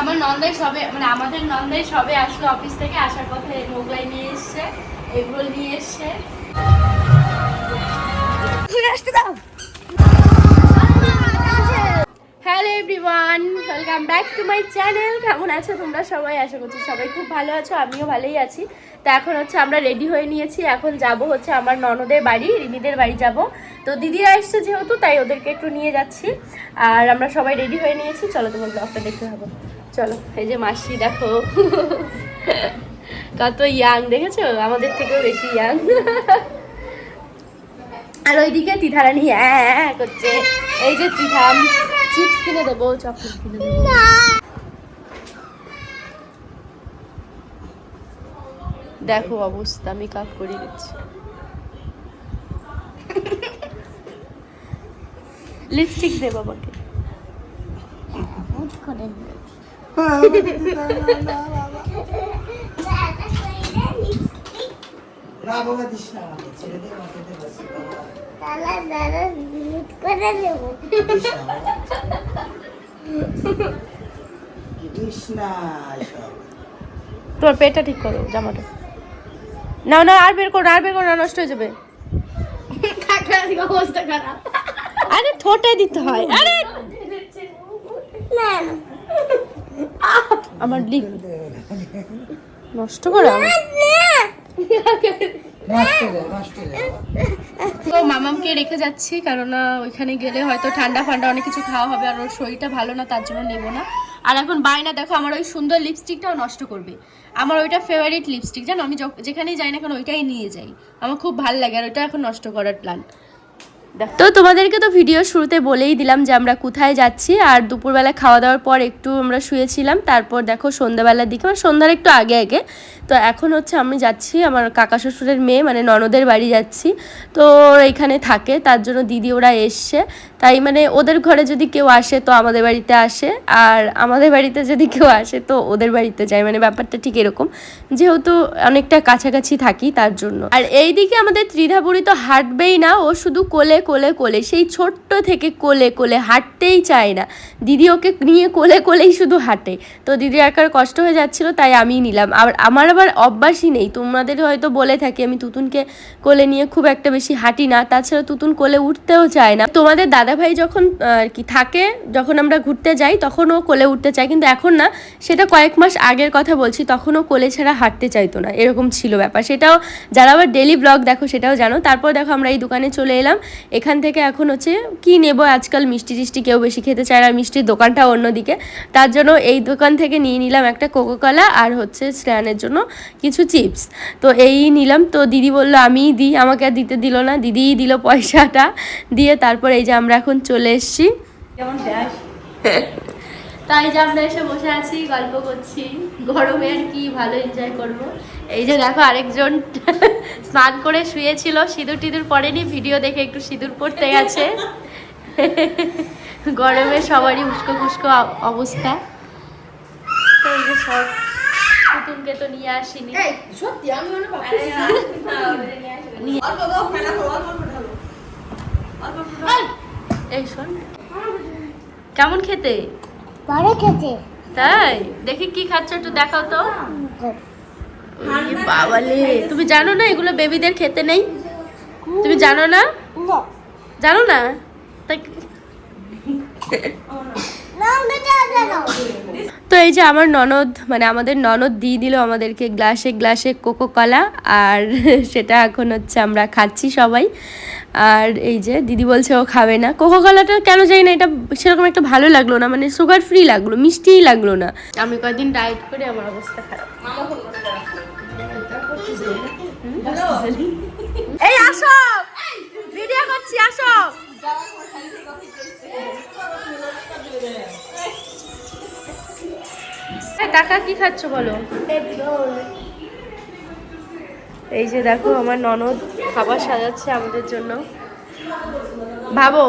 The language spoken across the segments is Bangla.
আমার নন্দাই সবে মানে আমাদের নন্দাই সবে আসলো অফিস থেকে আসার পথে মোগলাই নিয়ে এসছে এগরোল নিয়ে এসছে। Hello everyone welcome back to my channel কেমন আছো তোমরা সবাই? আশা করছি সবাই খুব ভালো আছো আমিও ভালোই আছি। তো এখন হচ্ছে আমরা রেডি হয়ে নিয়েছি এখন যাব হচ্ছে আমার ননদের বাড়ি রিমিদের বাড়ি যাব। তো দিদিরা এসছে যেহেতু তাই ওদেরকে একটু নিয়ে যাচ্ছি। আর আমরা সবাই রেডি হয়ে নিয়েছি চলো তোমার ব্লগটা দেখতে হবে চলো, এই যে মাসি, দেখো। কত ইয়াং দেখেছ? আমাদের থেকেও বেশি ইয়াং আর ওইদিকে তিথারানি হ্যাঁ করছে। এই যে তিথাম চিপস কিনে দেবো চকলেট কিনে দেবো। দেখো অবস্থা আমি কাপ করে দিচ্ছি। লিপস্টিক দে বাবাকে না বাবা দিস না আমাকে করে তোমার পেটটা ঠিক করো, জামাটা। না না আর বের করো, আর বের করো, না, নষ্ট হয়ে যাবে। আরে ঠোঁটে দিতে হয়। আরে! না আমার লিপ নষ্ট করো তো মামামকে রেখে যাচ্ছি, কেননা ওইখানে গেলে হয়তো ঠান্ডা ফান্ডা অনেক কিছু খাওয়া হবে আর ওর শরীরটা ভালো না, তার জন্য নেব না। আর এখন বায়না, দেখো আমার ওই সুন্দর লিপস্টিকটাও নষ্ট করবে। আমার ওইটা ফেভারিট লিপস্টিক জানো? আমি যখ- যেখানেই যাই না কেন ওইটাই নিয়ে যাই। আমার খুব ভালো লাগে আর ওইটা এখন নষ্ট করার প্ল্যান তো তোমাদেরকে তো ভিডিও শুরুতে বলেই দিলাম যে আমরা কোথায় যাচ্ছি, আর দুপুরবেলা খাওয়া দাওয়ার পর একটু আমরা শুয়েছিলাম, তারপর দেখো সন্ধ্যাবেলার দিকে মানে সন্ধ্যার একটু আগে আগে। তো এখন হচ্ছে আমি যাচ্ছি, আমার কাকা শ্বশুরের মেয়ে মানে ননদের বাড়ি যাচ্ছি। তো এখানে থাকে, তার জন্য দিদি ওরা এসছে। তাই মানে ওদের ঘরে যদি কেউ আসে তো আমাদের বাড়িতে আসে, আর আমাদের বাড়িতে যদি কেউ আসে তো ওদের বাড়িতে যায়। মানে ব্যাপারটা ঠিক এরকম, যেহেতু অনেকটা কাছাকাছি থাকি তার জন্য। আর এইদিকে আমাদের ত্রিধাপুরি তো হাঁটবেই না, ও শুধু কোলে কোলে কোলে, সেই ছোট্ট থেকে কোলে কোলে হাঁটতেই চায় না। দিদি ওকে নিয়ে কোলে কোলেই শুধু হাঁটে। তো দিদি একার কষ্ট হয়ে যাচ্ছিল, তাই আমি নিলাম। আর আমার আবার অভ্যাসই নেই। তোমাদের হয়তো বলে থাকি, আমি তুতুনকে কোলে নিয়ে খুব একটা বেশি হাঁটি না, তাছাড়া তুতুন কোলে উঠতেও চায় না। তোমাদের দাদাভাই যখন আর কি থাকে, যখন আমরা ঘুরতে যাই, তখন ও কোলে উঠতে চায়। কিন্তু এখন না, সেটা কয়েক মাস আগের কথা বলছি, তখন ও কোলে ছাড়া হাঁটতে চাইতো না। এরকম ছিল ব্যাপার। সেটাও, যারা আবার ডেলি ব্লগ দেখো, সেটাও জানো। তারপর দেখো, আমরা এই দোকানে চলে এলাম। এখান থেকে এখন হচ্ছে, কি নেব আজকাল? মিষ্টি টিষ্টি কেউ বেশি খেতে চায় না, মিষ্টির দোকানটা অন্যদিকে। তার জন্য এই দোকান থেকে নিয়ে নিলাম একটা কোকোকলা আর হচ্ছে স্ট্যানের জন্য কিছু চিপস। তো এই নিলাম। তো দিদি বলল আমিই দিই। আমাকে আর দিতে দিল না। দিদিই দিল পয়সাটা। দিয়ে তারপর এই যে আমরা এখন চলে এসেছি। তাই যে আমরা এসে বসে আছি গল্প করছি। গরমে আর কি ভালো এনজয় করব। এই যে দেখো আরেকজন স্নান করে শুয়েছিল। সিঁদুর টিঁদুর পরেনি। ভিডিও দেখে একটু সিঁদুর পড়তে গেছে। গরমে সবারই উস্কো খুস্কো অবস্থা তো এই যে সব পুতুনকে তো নিয়ে আসিনি। সত্যি আমি মনে এই শোন। কেমন খেতে? পরে খেতে। তাই? দেখি কি খাচ্ছ একটু দেখাও তো। বাবালে তুমি জানো না এগুলো বেবিদের খেতে নেই? তুমি জানো না? না জানো না? তাই তো এই যে আমার ননদ মানে আমাদের ননদ দিয়ে দিল আমাদেরকে গ্লাসে গ্লাসে কোকো কলা আর সেটা এখন হচ্ছে আমরা খাচ্ছি সবাই। আর এই যে দিদি বলছে ও খাবে না। কোকো কলাটা কেন জানি না এটা সেরকম একটা ভালো লাগল না মানে সুগার ফ্রি লাগল মিষ্টিই লাগল না। আমি কয়েকদিন ডায়েট করে আমার অবস্থা খারাপ। এই আসো! ভিডিও করছি আসো! এই টাকা কি খাচ্ছ বলো? এই যে দেখো আমার ননদ খাবার সাজাচ্ছে আমাদের জন্য। ভাবো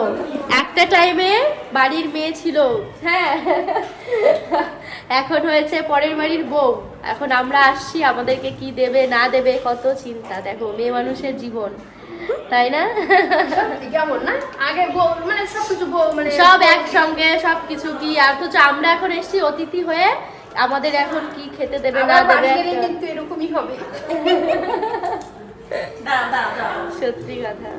একটা টাইমে বাড়ির মেয়ে ছিল। হ্যাঁ। এখন হয়েছে পরের বাড়ির বউ। এখন আমরা আসছি আমাদেরকে কি দেবে না দেবে কত চিন্তা। দেখো মেয়ে মানুষের জীবন। তাই না? কেমন না? আগে বউ- মানে সবকিছু বউ- মানে সব একসঙ্গে সব কিছু কি অথচ আমরা এখন এসেছি অতিথি হয়ে আমাদের এখন কি খেতে দেবে না দেবে কিন্তু এরকমই হবে। সত্যি কথা।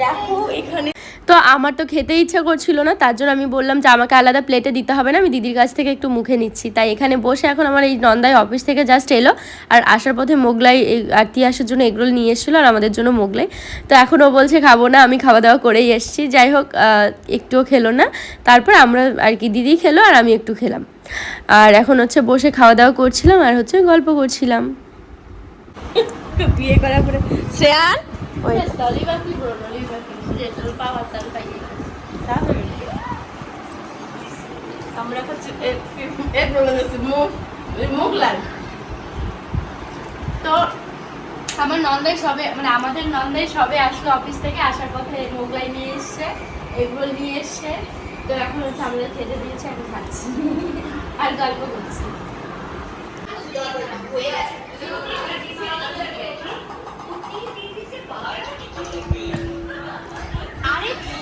দেখো এখানে তো আমার তো খেতে ইচ্ছা করছিল না তার জন্য আমি বললাম যে আমাকে আলাদা প্লেটে দিতে হবে না আমি দিদির কাছ থেকে একটু মুখে নিচ্ছি। তাই এখানে বসে এখন আমার এই নন্দাই অফিস থেকে জাস্ট এলো আর আসার পথে মোগলাই আর তিয়াসের জন্য এগরোল নিয়ে এসেছিল আর আমাদের জন্য মোগলাই। তো এখন ও বলছে খাব না আমি খাওয়া দাওয়া করেই এসেছি যাই হোক একটুও খেলো না। তারপর আমরা আর কি দিদি খেলো আর আমি একটু খেলাম। আর এখন হচ্ছে বসে খাওয়া দাওয়া করছিলাম আর হচ্ছে গল্প করছিলাম। বিয়ে করার পরে শ্রেয়ান ওই আমরা হচ্ছে মোগলাই তো আমার নন্দাই সবে মানে আমাদের নন্দাই সবে আসলো অফিস থেকে, আসার পথে মোগলাই নিয়ে এসছে এগরোল নিয়ে এসছে। তো এখন হচ্ছে আমাদের খেতে দিয়েছে এখন খাচ্ছি। আর গল্প করছি।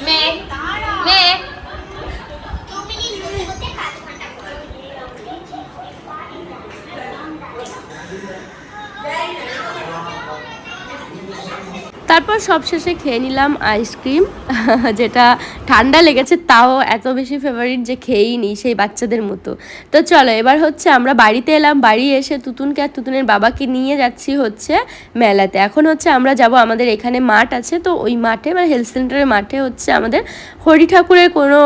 মেয়ে মেয়ে তারপর সবশেষে খেয়ে নিলাম আইসক্রিম যেটা ঠান্ডা লেগেছে, তাও এত বেশি ফেভারিট যে খেয়েই নিই সেই বাচ্চাদের মতো। তো চলো, এবার হচ্ছে আমরা বাড়িতে এলাম, বাড়ি এসে তুতুনকে আর তুতুনের বাবাকে নিয়ে যাচ্ছি হচ্ছে মেলাতে। এখন হচ্ছে আমরা যাব আমাদের এখানে মাঠ আছে, তো ওই মাঠে মানে হেলথ সেন্টারের মাঠে হচ্ছে আমাদের হরি ঠাকুরের কোনো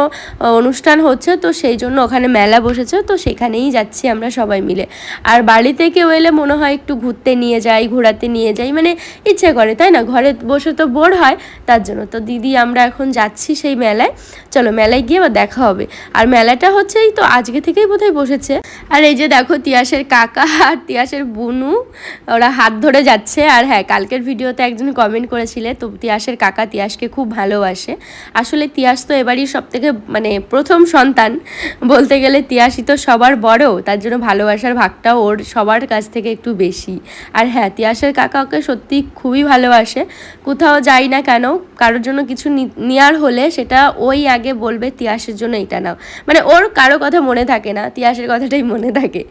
অনুষ্ঠান হচ্ছে, তো সেই জন্য ওখানে মেলা বসেছে, তো সেখানেই যাচ্ছি আমরা সবাই মিলে। আর বাড়িতে কেউ এলে মনে হয় একটু ঘুরতে নিয়ে যাই, ঘোরাতে নিয়ে যাই মানে ইচ্ছে করে, তাই না? ঘরে বসে তো বোর হয়, তার জন্য। তো দিদি, আমরা এখন যাচ্ছি সেই মেলায়। চলো, মেলায় গিয়ে দেখা হবে। আর মেলাটা হচ্ছে এই তো আজকে থেকেই বোধহয় বসেছে। আর এই যে দেখো, তিয়াসের কাকা আর তিয়াসের বুনু, ওরা হাত ধরে যাচ্ছে। আর হ্যাঁ কালকের ভিডিওতে একজন কমেন্ট করেছিলে, তো তিয়াসের কাকা তিয়াসকে খুব ভালোবাসে। আসলে তিয়াস তো এবারই সব থেকে মানে প্রথম সন্তান। বলতে গেলে তিয়াসই তো সবার বড়, তার জন্য ভালোবাসার ভাগটা ওর সবার কাছ থেকে একটু বেশি। আর হ্যাঁ তিয়াসের কাকা ওকে সত্যি খুবই ভালোবাসে। কোথাও যাই না কেন, কারোর জন্য কিছু নেওয়ার হলে সেটা ওই আগে বলবে, তিয়াসের জন্য এটা নাও। মানে ওর কারও কথা মনে থাকে না, তিয়াসের কথাটাই মনে থাকে।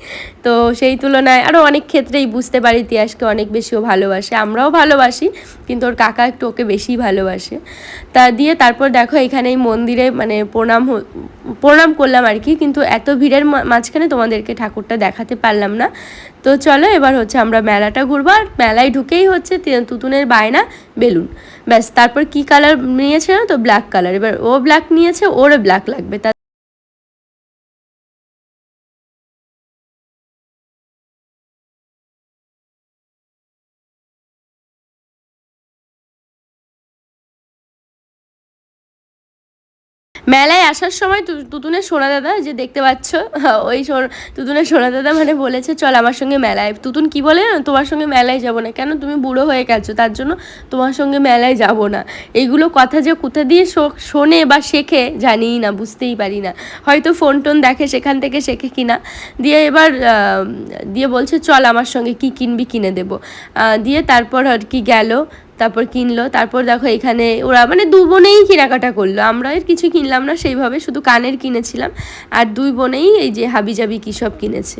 তো সেই তুলনায় আরও অনেক ক্ষেত্রেই বুঝতে পারি তিয়াসকে অনেক বেশি ও ভালোবাসে। আমরাও ভালোবাসি, কিন্তু ওর কাকা একটু ওকে বেশি ভালোবাসে। তা দিয়ে তারপর দেখো এখানে এই মন্দিরে মানে প্রণাম প্রণাম করলাম আর কি, কিন্তু এত ভিড়ের মাঝখানে তোমাদেরকে ঠাকুরটা দেখাতে পারলাম না। তো চলো এবার হচ্ছে আমরা মেলাটা ঘুরবো, আর মেলায় ঢুকেই হচ্ছে তুতুনের বায়না, বেলুন। ব্যাস, তারপর কি কালার নিয়েছে না তো? ব্ল্যাক কালার এবার ও ব্ল্যাক নিয়েছে, ওরও ব্ল্যাক লাগবে। মেলায় আসার সময় তুতুনের সোনা দাদা যে দেখতে পাচ্ছ, ওই তুতুনের সোনা দাদা মানে বলেছে, চল আমার সঙ্গে মেলায়। তুতুন কি বলে না তোমার সঙ্গে মেলায় যাব না। কেন? তুমি বুড়ো হয়ে গেছো, তার জন্য তোমার সঙ্গে মেলায় যাব না। এইগুলো কথা যে কোথা দিয়ে শোনে বা শেখে জানিই না, বুঝতেই পারি না। হয়তো ফোন টোন দেখে সেখান থেকে শেখে কিনা দিয়ে এবার দিয়ে বলছে, চল আমার সঙ্গে কি কিনবি কিনে দেবো। দিয়ে তারপর আর কি গেল। তারপর কিনলো, তারপর দেখো এখানে ওরা মানে দু বোনেই কেনাকাটা করল। আমরা এর কিছু কিনলাম না, সেইভাবে শুধু কানের কিনেছিলাম, আর দুই বোনেই এই যে হাবি জাবি কী সব কিনেছে।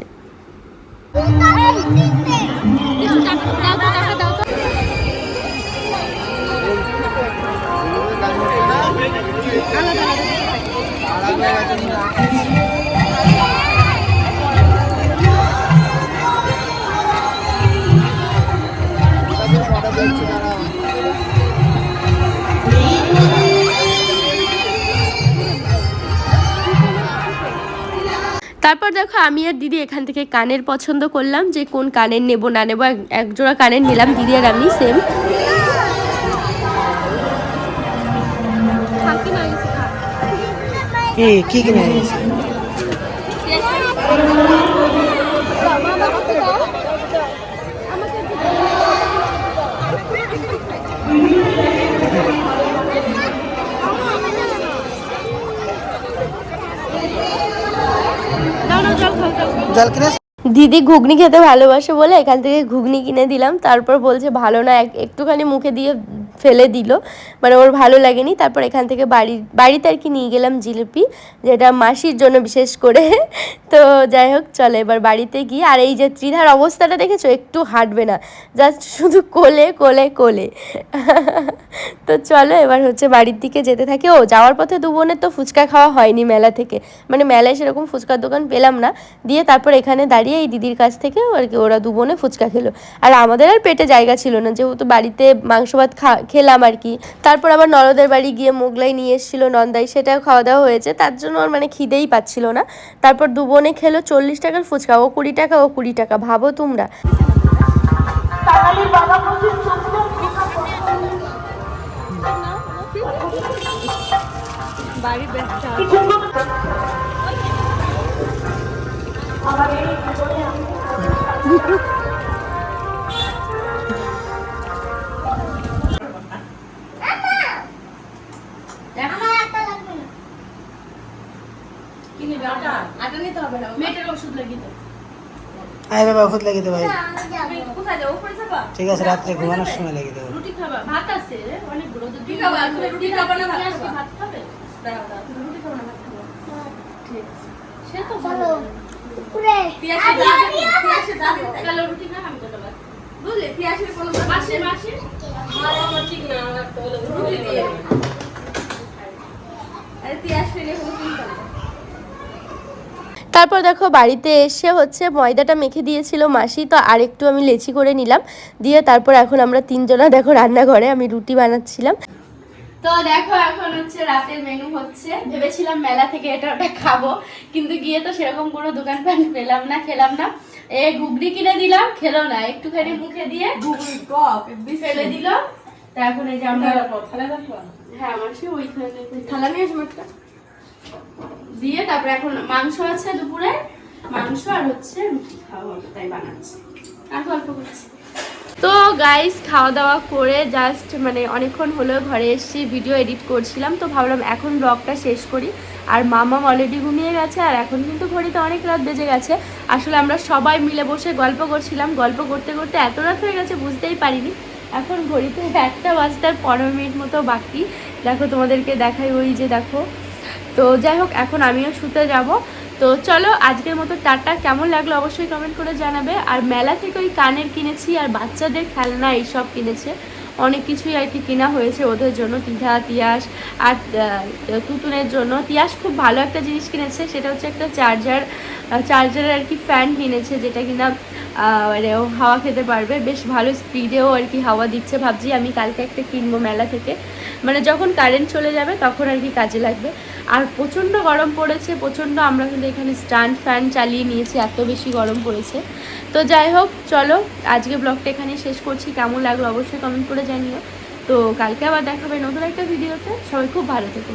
তারপর দেখো আমি আর দিদি এখান থেকে কানের পছন্দ করলাম যে কোন কানের নেব, না নেব, এক- এক জোড়া কানের নিলাম, দিদি আর আমি সেম কি কিনে জল কিনে দিদি ঘুগনি খেতে ভালোবাসে বলে এখান থেকে ঘুগনি কিনে দিলাম। তারপর বলছে, ভালো না, এক- একটুখানি মুখে দিয়ে ফেলে দিল। মানে ওর ভালো লাগেনি। তারপর এখান থেকে বাড়ি, বাড়িতে আর কি নিয়ে গেলাম জিলিপি, যেটা মাসির জন্য বিশেষ করে। তো যাই হোক, চলে এবার বাড়িতে গিয়ে। আর এই যে ত্রিধার অবস্থাটা দেখেছ? একটু হাঁটবে না। জাস্ট শুধু কোলে কোলে কোলে। তো চলো এবার হচ্ছে বাড়ির দিকে যেতে থাকে। ও, যাওয়ার পথে দু বোনের তো ফুচকা খাওয়া হয়নি মেলা থেকে। মানে মেলায় সেরকম ফুচকার দোকান পেলাম না। দিয়ে তারপর এখানে দাঁড়িয়ে এই দিদির কাছ থেকে আর কি ওরা দু বোনে ফুচকা খেলো। আর আমাদের আর পেটে জায়গা ছিল না, যেহেতু বাড়িতে মাংস ভাত খেলাম আর কি। তারপর আবার নরদের বাড়ি গিয়ে মোগলাই নিয়ে এসেছিল, নন্দাই সেটাও খাওয়া দাওয়া হয়েছে। তার জন্য ওর মানে খিদেই পাচ্ছিল না। তারপর দু বোনে খেলো চল্লিশ টাকার ফুচকা, ও কুড়ি টাকা, ও কুড়ি টাকা, ভাবো তোমরা। কি নিবে আটা আটা নিতে হবে না মেয়েটার ওষুধ লাগিয়ে আয় বাবা ওষুধ লাগিয়ে দেবো ঠিক আছে রাত্রে ঘুমানোর সময় লাগিয়ে দেবো রুটি খাবা ভাত আছে রে অনেকগুলো তো খাবা। তুমি রুটি খাবা না ভাত খাবে দাঁড়াও দাঁড়াও রুটি খাবা না ভাত খাবা। ঠিক আছে। সে তো ভালো। তারপর দেখো বাড়িতে এসে হচ্ছে ময়দাটা মেখে দিয়েছিল মাসি তো আরেকটু আমি লেচি করে নিলাম। দিয়ে তারপর এখন আমরা তিনজনা দেখো রান্নাঘরে আমি রুটি বানাচ্ছিলাম। তো দেখো এখন হচ্ছে রাতের মেনু হচ্ছে। ভেবেছিলাম মেলা থেকে এটা ওটা খাব কিন্তু গিয়ে তো সেরকম কোনো দোকান পান পেলাম না খেলাম না। এ ঘুগনি কিনে দিলাম খেলো না একটুখানি মুখে দিয়ে ফেলে দিল। তা এখন এই যে আমরা হ্যাঁ আমার সে ওইখানে থালা নিয়ে আসব একটা। দিয়ে তারপরে এখন মাংস আছে দুপুরে। মাংস আর হচ্ছে রুটি খাওয়া তাই বানাচ্ছি। আর গল্প করছি। তো গাইস খাওয়া দাওয়া করে জাস্ট মানে অনেকক্ষণ হলো ঘরে এসেছি ভিডিও এডিট করছিলাম, তো ভাবলাম এখন ব্লগটা শেষ করি। আর মামাম অলরেডি ঘুমিয়ে গেছে, আর এখন কিন্তু ঘড়িতে অনেক রাত বেজে গেছে। আসলে আমরা সবাই মিলে বসে গল্প করছিলাম, গল্প করতে করতে এত রাত হয়ে গেছে, বুঝতেই পারিনি। এখন ঘড়িতে একটা বাজতে পনেরো মিনিট মতো বাকি। দেখো তোমাদেরকে দেখাই ওই যে দেখো। তো যাই হোক, এখন আমিও শুতে যাব। তো চলো আজকের মতো টাটা। কেমন লাগল অবশ্যই কমেন্ট করে জানাবে। আর মেলা থেকে ওই কানের কিনেছি আর বাচ্চাদের খেলনা এইসব কিনেছে। অনেক কিছুই আর কি কেনা হয়েছে ওদের জন্য। তিথা তিয়াস আর তুতুনের জন্য। তিয়াস খুব ভালো একটা জিনিস কিনেছে। সেটা হচ্ছে একটা চার্জার চার্জারের আর কি ফ্যান কিনেছে যেটা কিনা মানে ও হাওয়া খেতে পারবে। বেশ ভালো স্পিডেও আর কি হাওয়া দিচ্ছে। ভাবছি আমি কালকে একটা কিনবো মেলা থেকে। মানে যখন কারেন্ট চলে যাবে তখন আর কি কাজে লাগবে। আর প্রচণ্ড গরম পড়েছে, প্রচণ্ড আমরা কিন্তু এখানে স্ট্যান্ড ফ্যান চালিয়ে নিয়েছি, এত বেশি গরম পড়েছে। তো যাই হোক, চলো আজকে ব্লগটা এখানে শেষ করছি। কেমন লাগল অবশ্যই কমেন্ট করে জানিও। তো কালকে আবার দেখাবে নতুন একটা ভিডিওতে সবাই খুব ভালো থেকো।